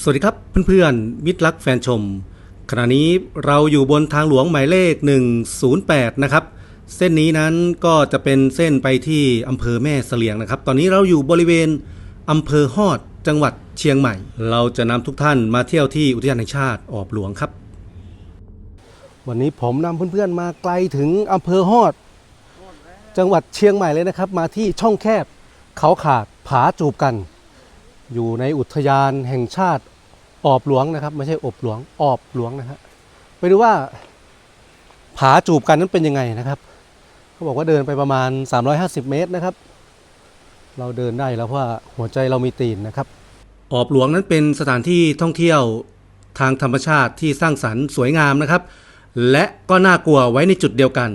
สวัสดีครับเพื่อนๆมิตรรักแฟนชม ขณะนี้เราอยู่บนทางหลวงหมายเลข 108 นะครับ เส้นนี้นั้นก็จะเป็นเส้นไปที่อำเภอแม่เสลียงนะครับ ตอนนี้เราอยู่บริเวณอำเภอฮอดจังหวัดเชียงใหม่ เราจะนำทุกท่านมาเที่ยวที่อุทยานแห่งชาติออบหลวงครับ วันนี้ผมนำเพื่อนๆมาไกลถึงอำเภอฮอด จังหวัดเชียงใหม่เลยนะครับ มาที่ช่องแคบ เขาขาดผาจูบกัน อยู่ในอุทยานแห่งชาติออบหลวงนะครับ ไม่ใช่อบหลวงออบหลวงนะฮะไปดูว่าผาจูบกันนั้นเป็นยังไงนะครับเขาบอกว่าเดินไปประมาณ 350 เมตรนะครับ เราเดินได้แล้วเพราะหัวใจเรามีตีนนะครับ ออบหลวงนั้นเป็นสถานที่ท่องเที่ยวทางธรรมชาติที่สร้างสรรค์สวยงามนะครับ และก็น่ากลัวไว้ในจุดเดียวกัน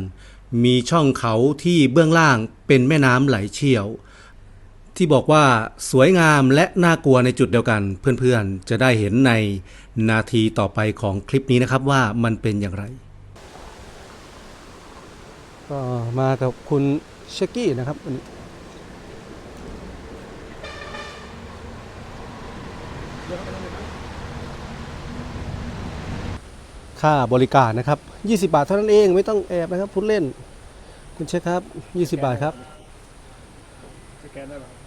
มีช่องเขาที่เบื้องล่างเป็นแม่น้ำไหลเชี่ยว ที่บอกว่าสวยงามและน่ากลัวในจุดเดียวกัน เพื่อนๆ จะได้เห็นในนาทีต่อไปของคลิปนี้นะครับว่ามันเป็นอย่างไร ก็มากับคุณเชกกี้นะครับวันนี้ค่าบริการนะครับ 20 บาทเท่านั้นเองไม่ต้องแอบนะครับพูดเล่น คุณเช็คครับ 20 บาทครับ สแกนได้ไหมหรือเงิน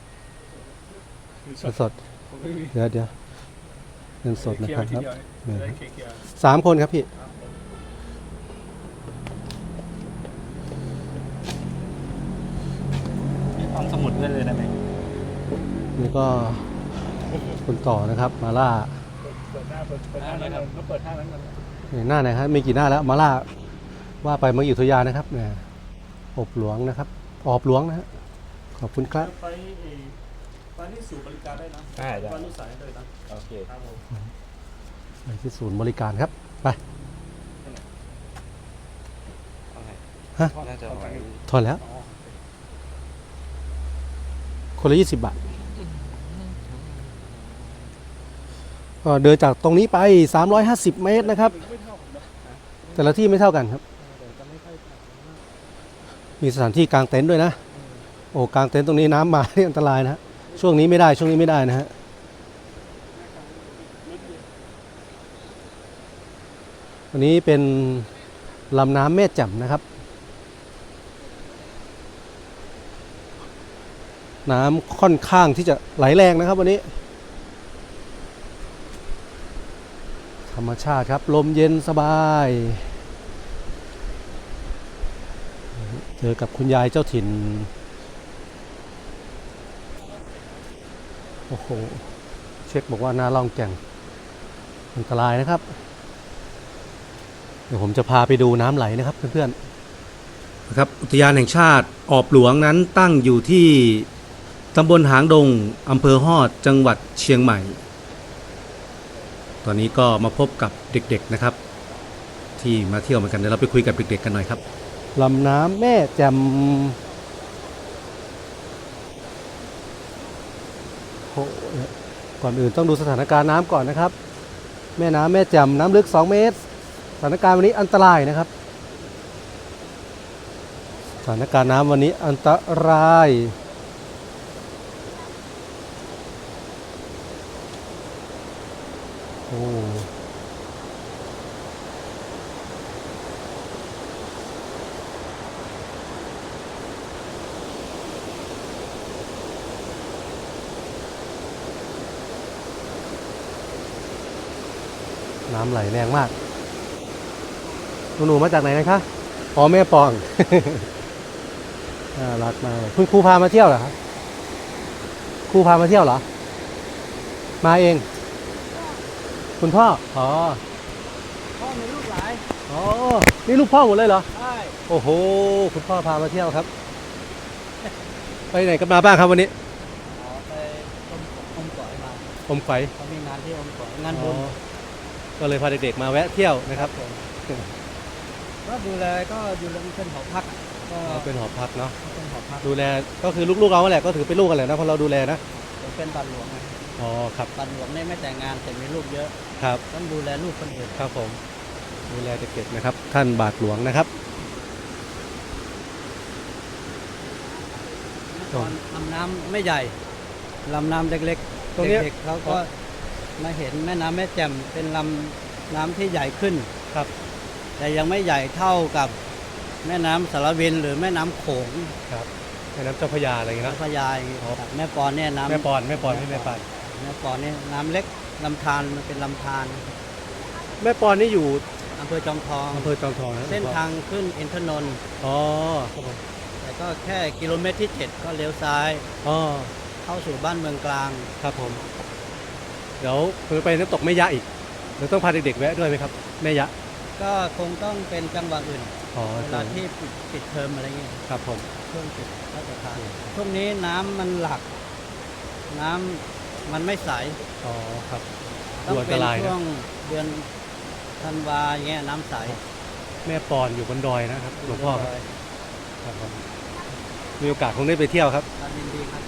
สดผมไม่มีเดี๋ยวเดี๋ยวเงินสดนะเคลียครับร์ทีเดียวเออได้เคลียร์สามคนครับพี่มีห้องสมุดด้วยเลยได้ไหมนี่ก็คุณต่อนะครับ มาล่าเปิดหน้าเปิดเปิดหน้านั้นก่อนแล้วเปิดหน้านั้นก่อนเนี่ยหน้าไหนครับมีกี่หน้าแล้วมาล่าว่าไปเมืองอุทยานนะครับเนี่ยอบหลวงนะครับ ออบหลวงนะฮะขอบคุณครับ ไปไปที่ศูนย์บริการได้นะได้ได้ไปรุ่นสายเลยนะโอเค ครับผมไปที่ศูนย์บริการครับ ไปฮะน่าจะเอาไว้ถอนแล้ว คนละยี่สิบบาทก็เดินจากตรงนี้ไป 350 เมตรนะครับแต่ละที่ไม่เท่ากันครับมีสถานที่กลางเต็นท์ด้วยนะ โอ้กลางเต็นท์ตรงนี้น้ำมา นี่อันตรายนะฮะ ช่วงนี้ไม่ได้ช่วงนี้ไม่ได้นะฮะวันนี้เป็นลำน้ำแม่แจ่มนะครับ น้ำค่อนข้างที่จะไหลแรงนะครับวันนี้ ธรรมชาติครับ ลมเย็นสบาย เจอกับคุณยายเจ้าถิ่น อ้โห เช็คบอกว่าหน้าล่องแก่งอันตรายนะครับ เดี๋ยวผมจะพาไปดูน้ำไหลนะครับเพื่อนๆนะครับอุทยานแห่งชาติออบหลวงนั้นตั้งอยู่ที่ตำบลหางดงอำเภอฮอดจังหวัดเชียงใหม่ ตอนนี้ก็มาพบกับเด็กๆนะครับ ที่มาเที่ยวเหมือนกันเดี๋ยวเราไปคุยกับเด็กๆกันหน่อยครับลำน้ำแม่แจ่ม โอ้ก่อนอื่นต้องดูสถานการณ์น้ำก่อนนะครับ แม่น้ำแม่แจ่มน้ำลึก 2 เมตร สถานการณ์วันนี้อันตรายนะครับ สถานการณ์น้ำวันนี้อันตรายโอ้ำไหลแรงมาก หนูๆมาจากไหนนะคะอ๋อแม่ปอง น่ารักมากเลยคุณครูพามาเที่ยวเหรอครับครูพามาเที่ยวเหรอ มาเอง คุณพ่อ อ๋อ พ่อมีลูกหลาย อ๋อ นี่ลูกพ่อหมดเลยเหรอ ใช่ โอ้โห คุณพ่อพามาเที่ยวครับ ไปไหนกันมาบ้างครับวันนี้ อ๋อ ไปอมอมก่อยมาอมไฝเขามีงานที่อมก่อยงานบุอ๋ญอ ก็เลยพาเด็กๆมาแวะเที่ยวนะครับก็ดูแลก็ดูแลเป็นหอพักอะก็อ๋อเป็นหอพักเนาะเป็นหอพักดูแลก็คือลูกๆเราแหละก็ถือเป็นลูกกันแหละนะเพราะเราดูแลนะผมเป็นบัตรหลวงไงอ๋อครับบัตรหลวงเนี่ยไม่แต่งงานแต่มีลูกเยอะครับต้องดูแลลูกคนอื่นครับผมดูแลเด็กๆนะครับ ท่านบาทหลวงนะครับตอนลำน้ำไม่ใหญ่ลำน้ำเล็กๆตรงเนี้ยเด็กๆเขาก็ มาเห็นแม่น้ำแม่แจ่มเป็นลำน้ำที่ใหญ่ขึ้นครับ แต่ยังไม่ใหญ่เท่ากับแม่น้ำสารวินหรือแม่น้ำโขงครับแม่น้ำเจ้าพระยาอะไรอย่างเงี้ยพระนะพยาอย่างงี้อ๋อครับแม่ปอนเนี่ยน้ำแม่ปอนแม่ปอนไม่แม่ปานแม่ปอนเนี่ยน้ำเล็กลำธารมันเป็นลำธารแม่ปอนนี่อยู่อำเภอจอมทองอำเภอจอมทองนะเส้นทางขึ้นอินทนนท์อ๋อครับผมแต่ก็แค่กิโลเมตรที่ 7 ก็เลี้ยวซ้ายอ๋อเข้าสู่บ้านเมืองกลาง ครับผม เดี๋ยวคือไปน้ำตกแม่ยะอีกเดี๋ยวต้องพาเด็กๆแวะด้วยไหมครับแม่ยะก็คงต้องเป็นจังหวะอื่นอ๋อเวลาที่ปิดปิดเทอมอะไรเงี้ยครับผมช่วงปิดราชการช่วงนี้น้ำมันหลัก น้ำมันไม่ใสอ๋อครับ ต้องดูอันเป็ตนรายนะ ช่วงเดือนธันวาเงี้ยน้ำใสแม่ปอนอยู่บนดอยนะครับหลวงพ่อครับครับผมมีโอกาสคงได้ไปเที่ยวครับ ครับยินดีครับ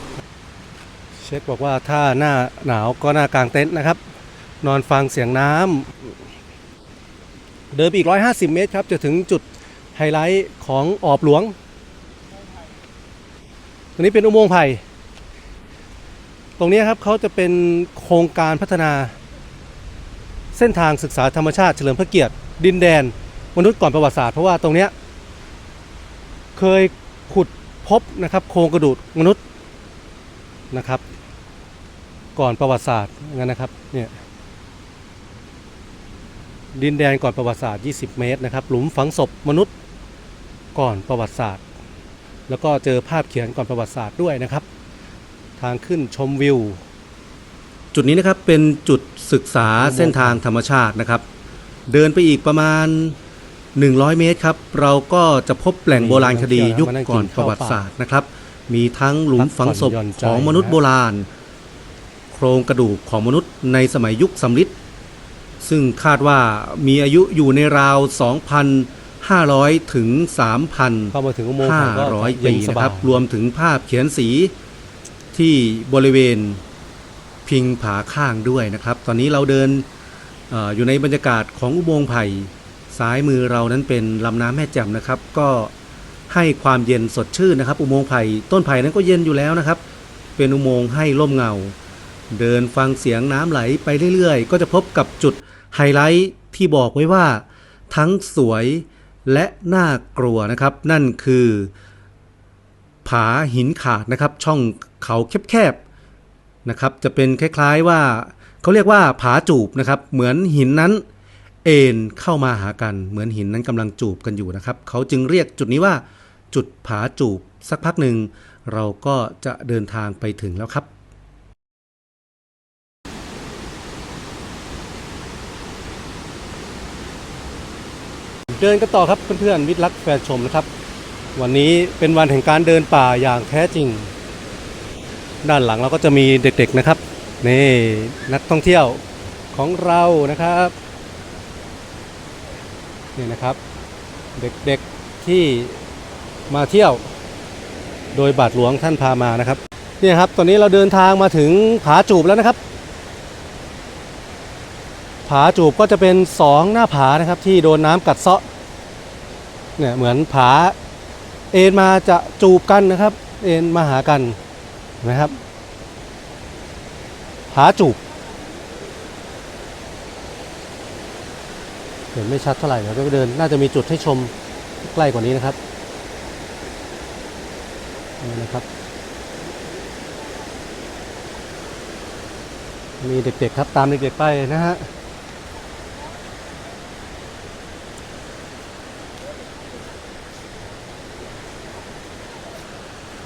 เช็คบอกว่าถ้าหน้าหนาวก็หน้ากลางเต็นท์นะครับ นอนฟังเสียงน้ำเดินอีก 150 เมตรครับ จะถึงจุดไฮไลท์ของออบหลวงตรงนี้เป็นอุโมงค์ไผ่ ตรงนี้ครับเขาจะเป็นโครงการพัฒนา เส้นทางศึกษาธรรมชาติเฉลิมพระเกียรติ ดินแดน มนุษย์ก่อนประวัติศาสตร์เพราะว่าตรงนี้เคยขุดพบนะครับโครงกระดูกมนุษย์นะครับ ก่อนประวัติศาสตร์งั้นนะครับเนี่ยดินแดนก่อนประวัติศาสตร์ 20 เมตรนะครับ หลุมฝังศพมนุษย์ก่อนประวัติศาสตร์ แล้วก็เจอภาพเขียนก่อนประวัติศาสตร์ด้วยนะครับ ทางขึ้นชมวิว จุดนี้นะครับเป็นจุดศึกษาเส้นทางธรรมชาตินะครับ เดินไปอีกประมาณ 100 เมตรครับ เราก็จะพบแหล่งโบราณคดียุคก่อนประวัติศาสตร์นะครับ มีทั้งหลุมฝังศพของมนุษย์โบราณ โครงกระดูกของมนุษย์ในสมัยยุคสำริดซึ่งคาดว่ามีอายุอยู่ในราว 2,500 ถึง3,000เข้ามาถึงอุโมงค์ไผ่ก็500เย็ปีนสนะบาคยรับ รวมถึงภาพเขียนสีที่บริเวณพิงผาข้างด้วยนะครับ ตอนนี้เราเดินเอออยู่ในบรรยากาศของอุโมงค์ไผ่ซ้ายมือเรานั้นเป็นลำน้ำแม่แจ่มนะครับ ก็ให้ความเย็นสดชื่นนะครับ อุโมงค์ไผ่ต้นไผ่นั้นก็เย็นอยู่แล้วนะครับ เป็นอุโมงค์ให้ร่มเงา เดินฟังเสียงน้ำไหลไปเรื่อยๆ ก็จะพบกับจุดไฮไลท์ที่บอกไว้ว่า ทั้งสวยและน่ากลัวนะครับ นั่นคือ ผาหินขาดนะครับ ช่องเขาแคบๆนะครับ จะเป็นคล้ายๆว่าเขาเรียกว่าผาจูบนะครับ เหมือนหินนั้น เอ็นเข้ามาหากันเหมือนหินนั้นกำลังจูบกันอยู่นะครับ เขาจึงเรียกจุดนี้ว่าจุดผาจูบสักพักหนึ่งเราก็จะเดินทางไปถึงแล้วครับ เดินกันต่อครับเพื่อนๆวิทย์รักแฟนชมนะครับ วันนี้เป็นวันแห่งการเดินป่าอย่างแท้จริง ด้านหลังเราก็จะมีเด็กๆนะครับนี่นักท่องเที่ยวของเรานะครับนี่นะครับ เด็กๆที่มาเที่ยว โดยบาทหลวงท่านพามานะครับนี่ครับตอนนี้เราเดินทางมาถึงผาจูบแล้วนะครับ ผาจูบก็จะเป็นสองหน้าผานะครับที่โดนน้ำกัดเซาะเนี่ยเหมือนผาเอ็นมาจะจูบกันนะครับ เอ็นมาหากันนะครับ ผาจูบเห็นไม่ชัดเท่าไหร่เดี๋ยวเราไปเดิน น่าจะมีจุดให้ชมใกล้กว่านี้นะครับนี่นะครับ มีเด็กๆครับตามเด็กๆไปนะฮะ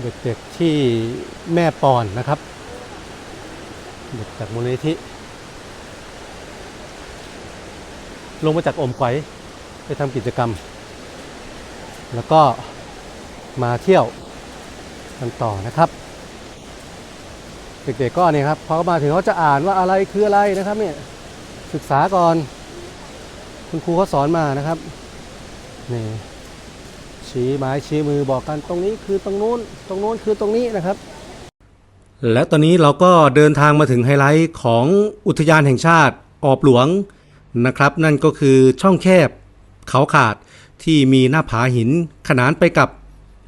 เด็กๆที่แม่ปอนนะครับ เด็กจากมูลนิธิลงมาจากอมไขวไปทำกิจกรรม แล้วก็มาเที่ยวกันต่อนะครับ เด็กๆก็เนี่ยครับพอมาถึงเขาจะอ่านว่าอะไรคืออะไรนะครับเนี่ยศึกษาก่อน คุณครูเขาสอนมานะครับนี่ ชี้ไม้ชี้มือบอกกันตรงนี้คือตรงนู้น ตรงนู้นคือตรงนี้นะครับ และตอนนี้เราก็เดินทางมาถึงไฮไลท์ของอุทยานแห่งชาติออบหลวงนะครับ นั่นก็คือช่องแคบเขาขาดที่มีหน้าผาหินขนานไปกับ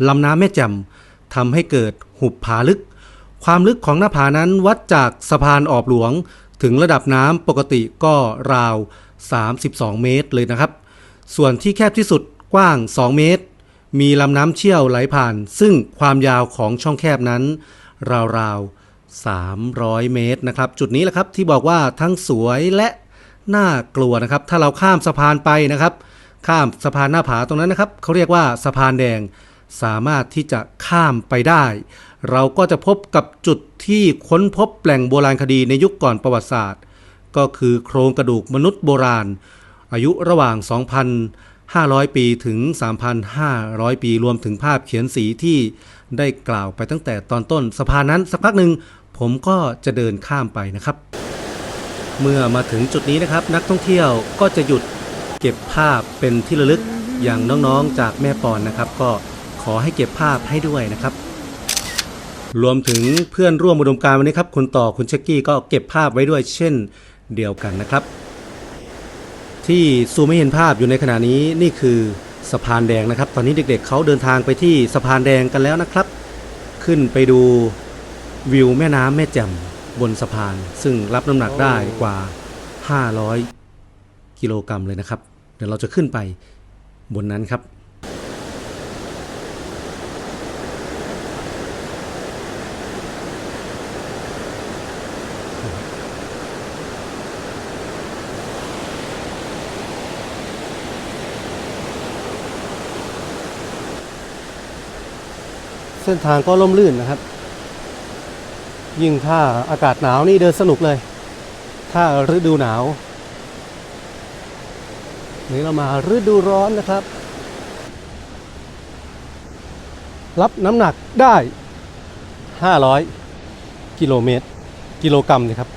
ลำน้ำแม่แจ่มทำให้เกิดหุบผาลึก ความลึกของหน้าผานั้นวัดจากสะพานออบหลวงถึงระดับน้ำปกติก็ราว 32 เมตรเลยนะครับ ส่วนที่แคบที่สุดกว้าง 2 เมตร มีลำน้ำเชี่ยวไหลผ่าน ซึ่งความยาวของช่องแคบนั้น ราวๆ 300 เมตรนะครับ จุดนี้แหละครับที่บอกว่าทั้งสวยและน่ากลัวนะครับ ถ้าเราข้ามสะพานไปนะครับ ข้ามสะพานหน้าผาตรงนั้นนะครับเขาเรียกว่าสะพานแดงสามารถที่จะข้ามไปได้ เราก็จะพบกับจุดที่ค้นพบแหล่งโบราณคดีในยุคก่อนประวัติศาสตร์ ก็คือโครงกระดูกมนุษย์โบราณ อายุระหว่าง 500 ปีถึง 3,500 ปีรวมถึงภาพเขียนสีที่ได้กล่าวไปตั้งแต่ตอนต้นสะพานนั้นสักพักหนึ่งผมก็จะเดินข้ามไปนะครับ เมื่อมาถึงจุดนี้นะครับ นักท่องเที่ยวก็จะหยุดเก็บภาพเป็นที่ระลึกอย่างน้องๆจากแม่ปอนนะครับ ก็ขอให้เก็บภาพให้ด้วยนะครับ รวมถึงเพื่อนร่วมอุดมการวันนี้ครับ คุณต่อคุณเช็กกี้ก็เก็บภาพไว้ด้วยเช่นเดียวกันนะครับ ที่ซูมไม่เห็นภาพอยู่ในขณะนี้นี่คือสะพานแดงนะครับ ตอนนี้เด็กๆเขาเดินทางไปที่สะพานแดงกันแล้วนะครับ ขึ้นไปดูวิวแม่น้ำแม่แจ่มบนสะพาน ซึ่งรับน้ำหนักได้กว่า 500 กิโลกรัมเลยนะครับ เดี๋ยวเราจะขึ้นไปบนนั้นครับ ส้นทางก็ล่มลื่นนะครับ ยิ่งถ้าอากาศหนาวนี่เดินสนุกเลย ถ้าฤดูหนาวนี่เรามาฤดูร้อนนะครับ รับน้ำหนักได้ 500 กิโลเมตร กิโลกรัมนะครับ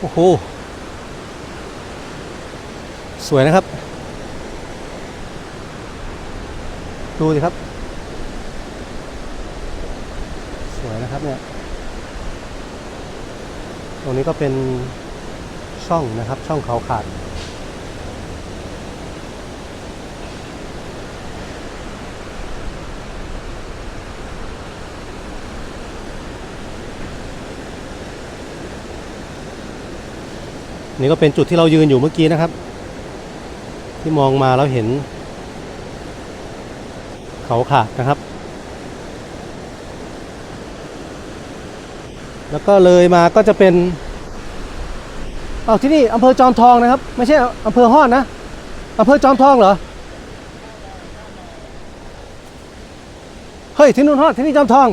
โอ้โห สวยนะครับ ดูสิครับ สวยนะครับเนี่ย ตรงนี้ก็เป็นช่องนะครับ ช่องเขาขาด นี่ก็เป็นจุดที่เรายืนอยู่เมื่อกี้นะครับ ที่มองมาแล้วเห็น เขาขาดนะครับ แล้วก็เลยมาก็จะเป็นเอาที่นี่อำเภอจอมทองนะครับ ไม่ใช่อำเภอฮอดนะอำเภอจอมทองเหรอเฮ้ยที่นู่นฮอดที่นี่จอมทอง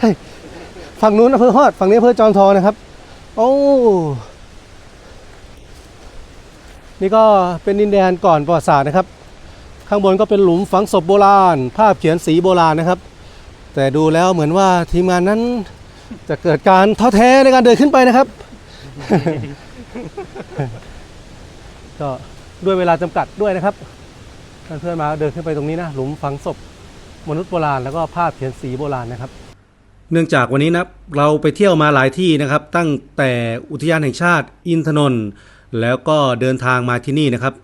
เฮ้ยฝั่งนู้นอำเภอฮอดฝั่งนี้อำเภอจอมทองนะครับโอ้นี่ก็เป็นดินแดนก่อนประวัติศาสตร์นะครับ ข้างบนก็เป็นหลุมฝังศพโบราณ ภาพเขียนสีโบราณนะครับ แต่ดูแล้วเหมือนว่าทีมงานนั้นจะเกิดการท้อแท้ในการเดินขึ้นไปนะครับ ก็ด้วยเวลาจำกัดด้วยนะครับเพื่อนมาเดินขึ้นไปตรงนี้นะหลุมฝังศพมนุษย์โบราณแล้วก็ภาพเขียนสีโบราณนะครับ เนื่องจากวันนี้นะเราไปเที่ยวมาหลายที่นะครับ ตั้งแต่อุทยานแห่งชาติอินทนนท์แล้วก็เดินทางมาที่นี่นะครับ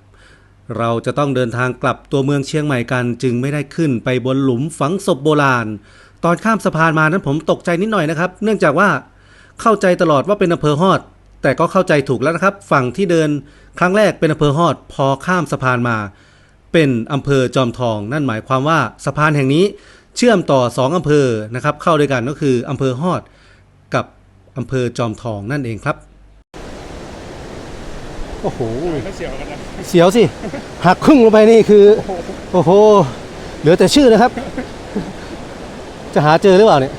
เราจะต้องเดินทางกลับตัวเมืองเชียงใหม่กัน จึงไม่ได้ขึ้นไปบนหลุมฝังศพโบราณ ตอนข้ามสะพานมานั้นผมตกใจนิดหน่อยนะครับ เนื่องจากว่าเข้าใจตลอดว่าเป็นอำเภอฮอด แต่ก็เข้าใจถูกแล้วนะครับ ฝั่งที่เดินครั้งแรกเป็นอำเภอฮอด พอข้ามสะพานมา เป็นอำเภอจอมทอง นั่นหมายความว่าสะพานแห่งนี้เชื่อมต่อสองอำเภอนะครับเข้าด้วยกันก็คืออำเภอฮอด กับอำเภอจอมทองนั่นเองครับ โอ้โห ไม่เสียวกันนะเสียวสิ หักครึ่งลงไปนี่คือ โอ้โห เหลือแต่ชื่อนะครับ จะหาเจอหรือเปล่าเนี่ย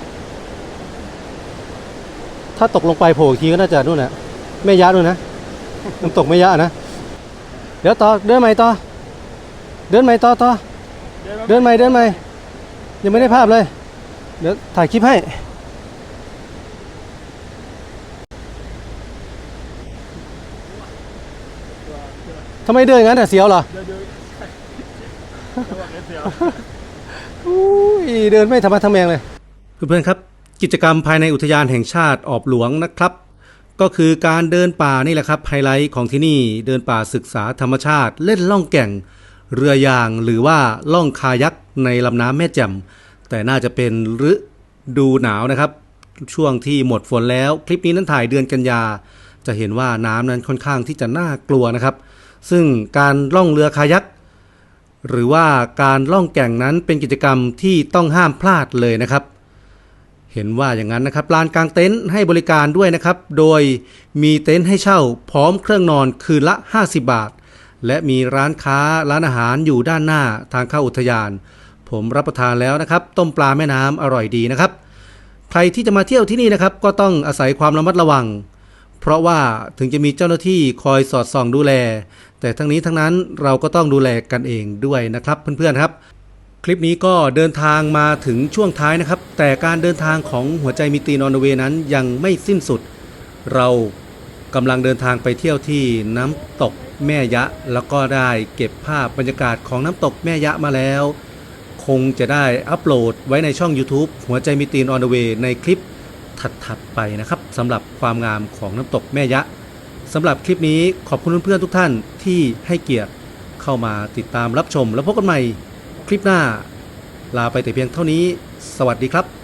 ถ้าตกลงไปโผล่อีกทีก็น่าจะนู่นนะแม่ยะนู่นนะ น้ำตกแม่ยะนะ เดี๋ยวต่อ เดินใหม่ต่อ เดินใหม่ต่อต่อ เดินใหม่เดินใหม่ ยังไม่ได้ภาพเลย เดี๋ยวถ่ายคลิปให้ ทำไมเดินอย่างนั้นแต่เสียวเหรอเดี๋ยวเดี๋ยวเสียวอุ้ยเดินไม่ธรรมะทะแมงเลย เพื่อนๆครับ กิจกรรมภายในอุทยานแห่งชาติออบหลวงนะครับ ก็คือการเดินป่านี่แหละครับไฮไลท์ของที่นี่เดินป่าศึกษาธรรมชาติเล่นล่องแก่ง เรือยางหรือว่าล่องคายักในลำน้ำแม่แจ่มแต่น่าจะเป็นฤดูหนาวนะครับ ช่วงที่หมดฝนแล้ว คลิปนี้นั้นถ่ายเดือนกันยา จะเห็นว่าน้ำนั้นค่อนข้างที่จะน่ากลัวนะครับ ซึ่งการล่องเรือคายักหรือว่าการล่องแก่งนั้นเป็นกิจกรรมที่ต้องห้ามพลาดเลยนะครับ เห็นว่าอย่างนั้นนะครับลานกลางเต็นท์ให้บริการด้วยนะครับ โดยมีเต็นท์ให้เช่าพร้อมเครื่องนอนคืนละ 50 บาท และมีร้านค้าร้านอาหารอยู่ด้านหน้าทางเข้าอุทยาน ผมรับประทานแล้วนะครับ ต้มปลาแม่น้ำอร่อยดีนะครับ ใครที่จะมาเที่ยวที่นี่นะครับ ก็ต้องอาศัยความระมัดระวัง เพราะว่าถึงจะมีเจ้าหน้าที่คอยสอดส่องดูแล แต่ทั้งนี้ทั้งนั้นเราก็ต้องดูแลกันเองด้วยนะครับเพื่อนๆครับ คลิปนี้ก็เดินทางมาถึงช่วงท้ายนะครับ แต่การเดินทางของหัวใจมิตีนอนเวย์นั้นยังไม่สิ้นสุด เรากำลังเดินทางไปเที่ยวที่น้ำตกแม่ยะ แล้วก็ได้เก็บภาพบรรยากาศของน้ำตกแม่ยะมาแล้ว คงจะได้อัปโหลดไว้ในช่อง YouTube หัวใจมิตีนอนเวย์ในคลิปถัดๆไปนะครับ สำหรับความงามของน้ำตกแม่ยะสำหรับคลิปนี้ขอบคุณเพื่อนๆทุกท่านที่ให้เกียรติเข้ามาติดตามรับชม แล้วพบกันใหม่คลิปหน้า ลาไปแต่เพียงเท่านี้ สวัสดีครับ